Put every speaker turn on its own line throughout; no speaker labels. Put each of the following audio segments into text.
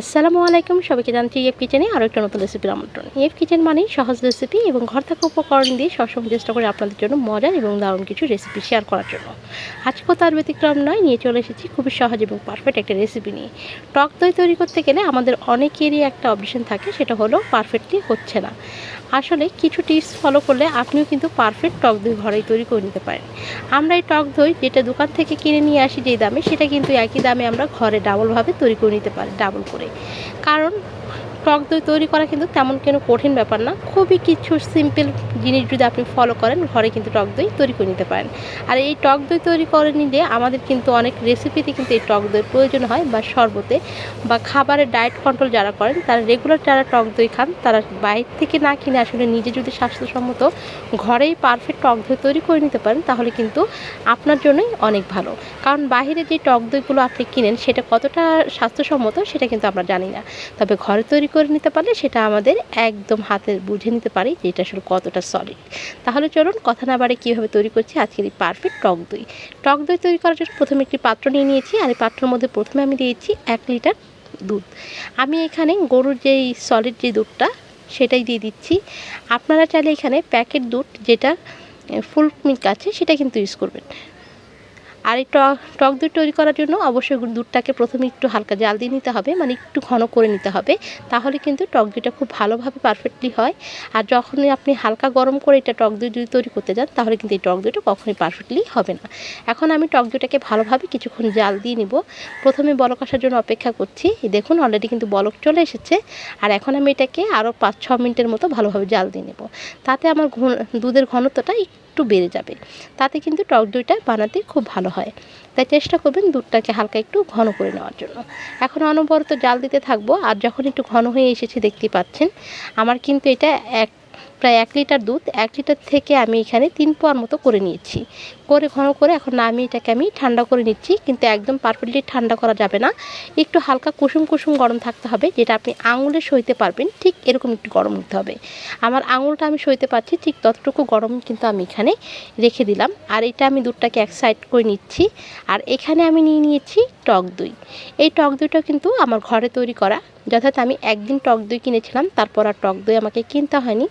আসসালামু আলাইকুম, সবাইকে জানছি ইএফ কিচেনে আরও একটা নতুন রেসিপির আমন্ত্রণ। ইএফ কিচেন মানেই সহজ রেসিপি এবং ঘর থাকা উপকরণ দিয়ে সবসময় চেষ্টা করে আপনাদের জন্য মজার এবং দারুণ কিছু রেসিপি শেয়ার করার জন্য। আজকেও তার ব্যতিক্রম নয়, নিয়ে চলে এসেছি খুবই সহজ এবং পারফেক্ট একটা রেসিপি নিয়ে। টক দই তৈরি করতে গেলে আমাদের অনেকেরই একটা অপশন থাকে, সেটা হলো পারফেক্টলি হচ্ছে না। আসলে কিছু টিপস ফলো করলে আপনিও কিন্তু পারফেক্ট টক দই ঘরেই তৈরি করে নিতে পারেন। আমরা এই টক দই যেটা দোকান থেকে কিনে নিয়ে আসি যেই দামে, সেটা কিন্তু একই দামে আমরা ঘরে ডাবলভাবে তৈরি করে নিতে পারি ডাবল করে। কারণ টক দই তৈরি করা কিন্তু তেমন কোনো কঠিন ব্যাপার না। খুবই কিছু সিম্পল জিনিস যদি আপনি ফলো করেন, ঘরে কিন্তু টক দই তৈরি করে নিতে পারেন। আর এই টক দই তৈরি করে নিলে আমাদের কিন্তু অনেক রেসিপিতে কিন্তু এই টক দইয়ের প্রয়োজন হয় বা শরবতে বা খাবারের ডায়েট কন্ট্রোল যারা করেন, তারা রেগুলার যারা টক দই খান, তারা বাইরে থেকে না কিনে আসলে নিজে যদি স্বাস্থ্যসম্মত ঘরেই পারফেক্ট টক দই তৈরি করে নিতে পারেন, তাহলে কিন্তু আপনার জন্যই অনেক ভালো। কারণ বাইরে যে টক দইগুলো আপনি কিনেন, সেটা কতটা স্বাস্থ্যসম্মত সেটা কিন্তু আমরা জানি না। তবে ঘরে তৈরি করে নিতে পারলে সেটা আমাদের একদম হাতে বুঝে নিতে পারি যে এটা আসলে কতটা সলিড তাহলে চলুন কথা না বাড়ে কীভাবে তৈরি করছি আজকের এই পারফেক্ট টক দই। টক দই তৈরি করার জন্য প্রথমে একটি পাত্র নিয়ে নিয়েছি আর এই পাত্রের মধ্যে প্রথমে আমি দিয়েছি এক লিটার দুধ। আমি এখানে গরুর যেই সলিড যে দুধটা, সেটাই দিয়ে দিচ্ছি। আপনারা চাইলে এখানে প্যাকেট দুধ যেটা ফুল মিল্ক আছে, সেটা কিন্তু ইউজ করবেন। আর এই টক টক দই তৈরি করার জন্য অবশ্যই দুধটাকে প্রথমে একটু হালকা জাল দিয়ে নিতে হবে মানে একটু ঘন করে নিতে হবে, তাহলে কিন্তু টক দইটা খুব ভালোভাবে পারফেক্টলি হয়। আর যখনই আপনি হালকা গরম করে এটা টক দই যদি তৈরি করতে যান, তাহলে কিন্তু এই টক দইটা কখনোই পারফেক্টলি হবে না। এখন আমি টক দইটাকে ভালোভাবে কিছুক্ষণ জাল দিয়ে নিব। প্রথমে বলক আসার জন্য অপেক্ষা করছি। দেখুন অলরেডি কিন্তু বলক চলে এসেছে। আর এখন আমি এটাকে আরও পাঁচ ছ মিনিটের মতো ভালোভাবে জাল দিয়ে নেব। তাতে আমার দুধের ঘনত্বটা একটু বেড়ে যাবে। তাতে কিন্তু টক দইটা বানাতে খুব ভালো হয়। তাই চেষ্টা করবেন দুধটাকে হালকা একটু ঘন করে নেওয়ার জন্য। এখন অনবরত জাল দিতে থাকব। আর যখন একটু ঘন হয়ে এসেছে দেখতে পাচ্ছেন, আমার কিন্তু এটা এক প্রায় এক লিটার দুধ, এক লিটার থেকে আমি এখানে তিন পোয়ার মতো করে নিয়েছি। করে ঘন করে এখন আমি এটাকে আমি ঠান্ডা করে নিচ্ছি, কিন্তু একদম পারফেক্টলি ঠান্ডা করা যাবে না। একটু হালকা কুসুম কুসুম গরম থাকতে হবে, যেটা আপনি আঙুলে সইতে পারবেন, ঠিক এরকম একটু গরম হতে হবে। আমার আঙুলটা আমি সইতে পারছি, ঠিক ততটুকু গরম কিন্তু আমি এখানে রেখে দিলাম। আর এটা আমি দুধটাকে এক সাইড করে নিচ্ছি, আর এখানে আমি নিয়ে নিয়েছি টক দই। এই টক দইটা কিন্তু আমার ঘরে তৈরি করা যথাযথ আমি একদিন টক দই কিনেছিলাম তারপর আর টক দই আমাকে কিনতে হয়নি।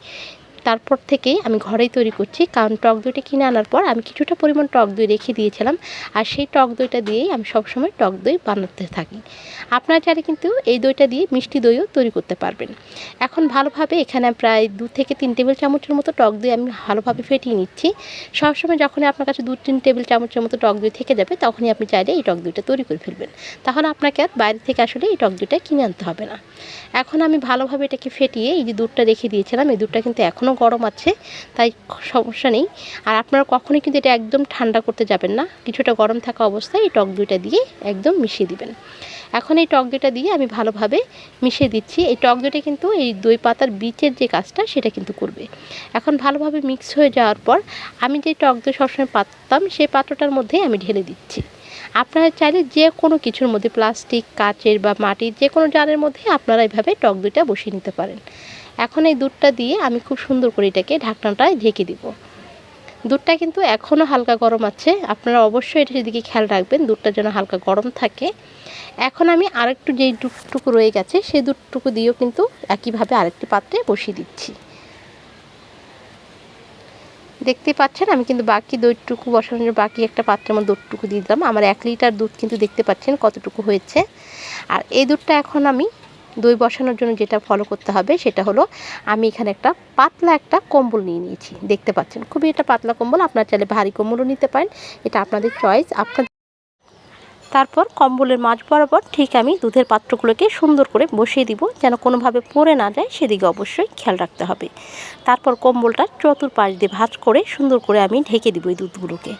তারপর থেকেই আমি ঘরেই তৈরি করছি। কারণ টক দইটা কিনে আনার পর আমি কিছুটা পরিমাণ টক দই রেখে দিয়েছিলাম। আর সেই টক দইটা দিয়েই আমি সবসময় টক দই বানাতে থাকি। আপনারা চাইলে কিন্তু এই দইটা দিয়ে মিষ্টি দইও তৈরি করতে পারবেন। এখন ভালোভাবে এখানে প্রায় দু থেকে তিন টেবিল চামচের মতো টক দই আমি ভালোভাবে ফেটিয়ে নিচ্ছি। সবসময় যখনই আপনার কাছে দু তিন টেবিল চামচের মতো টক দই থেকে যাবে, তখনই আপনি চাইলে এই টক দইটা তৈরি করে ফেলবেন। তাহলে আপনাকে আর বাইরে থেকে আসলে এই টক দইটা কিনে আনতে হবে না। এখন আমি ভালোভাবে এটাকে ফেটিয়ে এই যে দুধটা রেখে দিয়েছিলাম, এই দুধটা কিন্তু এখনও গরম আছে, তাই সমস্যা নেই। আর আপনারা কখনোই কিন্তু এটা একদম ঠান্ডা করতে যাবেন না। কিছুটা গরম থাকা অবস্থায় এই টক দইটা দিয়ে একদম মিশিয়ে দিবেন। এখন এই টক দইটা দিয়ে আমি ভালোভাবে মিশিয়ে দিচ্ছি। এই টক দইটা কিন্তু এই দই পাতার বীজের যে কাজটা, সেটা কিন্তু করবে। এখন ভালোভাবে মিক্স হয়ে যাওয়ার পর আমি যে টক দই সবসময় পাততাম সেই পাত্রটার মধ্যেই আমি ঢেলে দিচ্ছি। আপনারা চাইলে যে কোনো কিছুর মধ্যে, প্লাস্টিক, কাচের বা মাটির যে কোনো জারের মধ্যে আপনারা এইভাবে টক দইটা বসিয়ে নিতে পারেন। এখন এই দুধটা দিয়ে আমি খুব সুন্দর করে এটাকে ঢাকনাটায় ঢেকে দিব। দুধটা কিন্তু এখনও হালকা গরম আছে, আপনারা অবশ্যই এটা সেদিকে খেয়াল রাখবেন, দুধটা যেন হালকা গরম থাকে। এখন আমি আরেকটু যেই দুধটুকু রয়ে গেছে, সেই দুধটুকু দিয়েও কিন্তু একইভাবে আরেকটি পাত্রে বসিয়ে দিচ্ছি। দেখতে পাচ্ছেন, আমি কিন্তু বাকি দইটুকু বসানোর বাকি একটা পাত্রের মধ্যে দুধটুকু দিয়ে দিলাম। আমার এক লিটার দুধ কিন্তু দেখতে পাচ্ছেন কতটুকু হয়েছে। আর এই দুধটা এখন আমি দই বসানোর জন্য যেটা ফলো করতে হবে সেটা হলো আমি এখানে একটা পাতলা একটা কম্বল নিয়ে নিয়েছি। দেখতে পাচ্ছেন, খুবই এটা পাতলা কম্বল, আপনার চাইলে ভারী কম্বলও নিতে পারেন। এটা আপনাদের চয়েস আপনার তারপর কম্বলের মাঝ বরাবর ঠিক আমি দুধের পাত্রগুলোকে সুন্দর করে বসিয়ে দিব, যেন কোনোভাবে পড়ে না যায়, সেদিকে অবশ্যই খেয়াল রাখতে হবে। তারপর কম্বলটা চতুর্পাশ দিয়ে ভাঁজ করে সুন্দর করে আমি ঢেকে দিব এই দুধগুলোকে।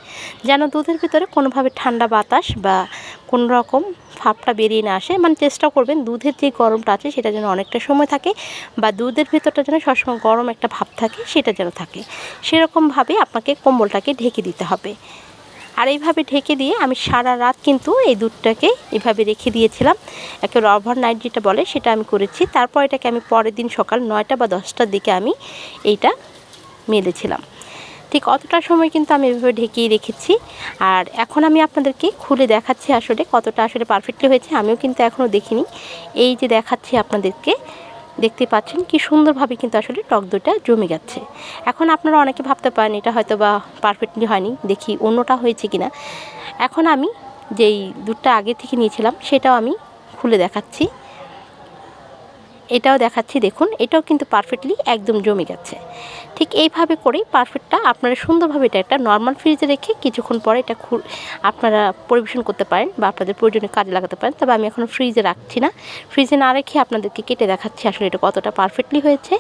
যেন দুধের ভিতরে কোনোভাবে ঠান্ডা বাতাস বা কোনো রকম ভাবটা বেরিয়ে না আসে। মানে চেষ্টা করবেন দুধের যে গরমটা আছে, সেটা যেন অনেকটা সময় থাকে বা দুধের ভেতরটা যেন সবসময় গরম একটা ভাব থাকে, সেটা যেন থাকে। সেরকমভাবে আপনাকে কম্বলটাকে ঢেকে দিতে হবে। আর এইভাবে ঢেকে দিয়ে আমি সারা রাত কিন্তু এই দুধটাকে এভাবে রেখে দিয়েছিলাম। একেবারে ওভার নাইট যেটা বলে সেটা আমি করেছি। তারপর এটাকে আমি পরের দিন সকাল নয়টা বা দশটার দিকে আমি এইটা মেলেছিলাম। ঠিক অতটা সময় কিন্তু আমি এভাবে ঢেকেই রেখেছি। আর এখন আমি আপনাদেরকে খুলে দেখাচ্ছি আসলে কতটা আসলে পারফেক্টলি হয়েছে। আমিও কিন্তু এখনও দেখিনি। এই যে দেখাচ্ছি আপনাদেরকে দেখতে পাচ্ছেন কি সুন্দরভাবে কিন্তু আসলে টক দইটা জমে যাচ্ছে এখন আপনারা অনেকে ভাবতে পারেন এটা হয়তো বা পারফেক্টলি হয়নি, দেখি অন্যটা হয়েছে কিনা। এখন আমি যেই দুধটা আগে থেকে নিয়েছিলাম সেটাও আমি খুলে দেখাচ্ছি। এটাও দেখাচ্ছি, দেখুন, এটাও কিন্তু পারফেক্টলি একদম জমে গেছে। ঠিক এইভাবে করেই পারফেক্টটা আপনারা সুন্দরভাবে এটা একটা নর্মাল ফ্রিজে রেখে কিছুক্ষণ পরে এটা খু আপনারা পরিবেশন করতে পারেন বা আপনাদের প্রয়োজনে কাজে লাগাতে পারেন। তবে আমি এখন ফ্রিজে রাখছি না। ফ্রিজে না রেখে আপনাদেরকে কেটে দেখাচ্ছি আসলে এটা কতটা পারফেক্টলি হয়েছে।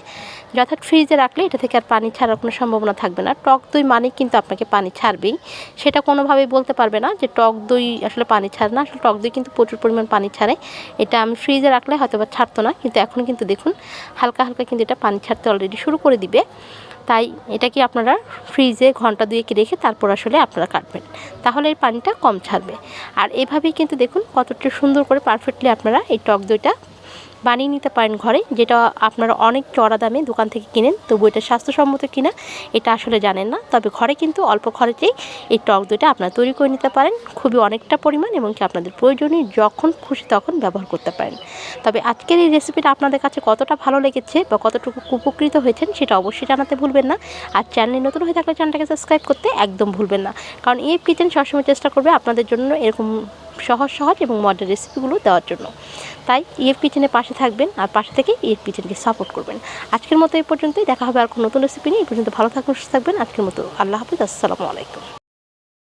যথাৎ ফ্রিজে রাখলে এটা থেকে আর পানি ছাড়ার কোনো সম্ভাবনা থাকবে না। টক দই মানে কিন্তু আপনাকে পানি ছাড়বেই। সেটা কোনোভাবেই বলতে পারবে না যে টক দই আসলে পানি ছাড়ে না। আসলে টক দই কিন্তু প্রচুর পরিমাণ পানি ছাড়ে। এটা আমি ফ্রিজে রাখলে হয়তো বা ছাড়তো না। কিন্তু এখন কিন্তু দেখুন, হালকা হালকা কিন্তু এটা পানি ছাড়তে অলরেডি শুরু করে দিবে। তাই এটা কি আপনারা ফ্রিজে ঘণ্টা দুয়েক রেখে তারপর আসলে আপনারা কাটবেন। তাহলে এই পানিটা কম ছাড়বে। আর এভাবেই কিন্তু দেখুন কতটা সুন্দর করে পারফেক্টলি আপনারা এই টক দইটা বানিয়ে নিতে পারেন ঘরে, যেটা আপনারা অনেক চড়া দামে দোকান থেকে কিনেন, তবু এটা স্বাস্থ্যসম্মত কিনা এটা আসলে জানেন না। তবে ঘরে কিন্তু অল্প খরচেই এই টক দইটা আপনারা তৈরি করে নিতে পারেন, খুবই অনেকটা পরিমাণ এবং কি আপনাদের প্রয়োজনীয় যখন খুশি তখন ব্যবহার করতে পারেন। তবে আজকের এই রেসিপিটা আপনাদের কাছে কতটা ভালো লেগেছে বা কতটুকু উপকৃত হয়েছেন সেটা অবশ্যই জানাতে ভুলবেন না। আর চ্যানেল নতুন হয়ে থাকলে চ্যানেলটাকে সাবস্ক্রাইব করতে একদম ভুলবেন না। কারণ এই কিচেন সবসময় চেষ্টা করবে আপনাদের জন্য এরকম সহজ সহজ এবং মডার্ন রেসিপিগুলো দেওয়ার জন্য। তাই ইএফ কিচেনের পাশে থাকবেন আর পাশে থেকে ইএফ কিচেনকে সাপোর্ট করবেন। আজকের মতো এই পর্যন্তই। দেখা হবে আর কোনো নতুন রেসিপি নিয়ে। এই পর্যন্ত ভালো থাকবেন সুস্থ থাকবেন। আজকের মতো আল্লাহ হাফিজ। আসসালামু আলাইকুম।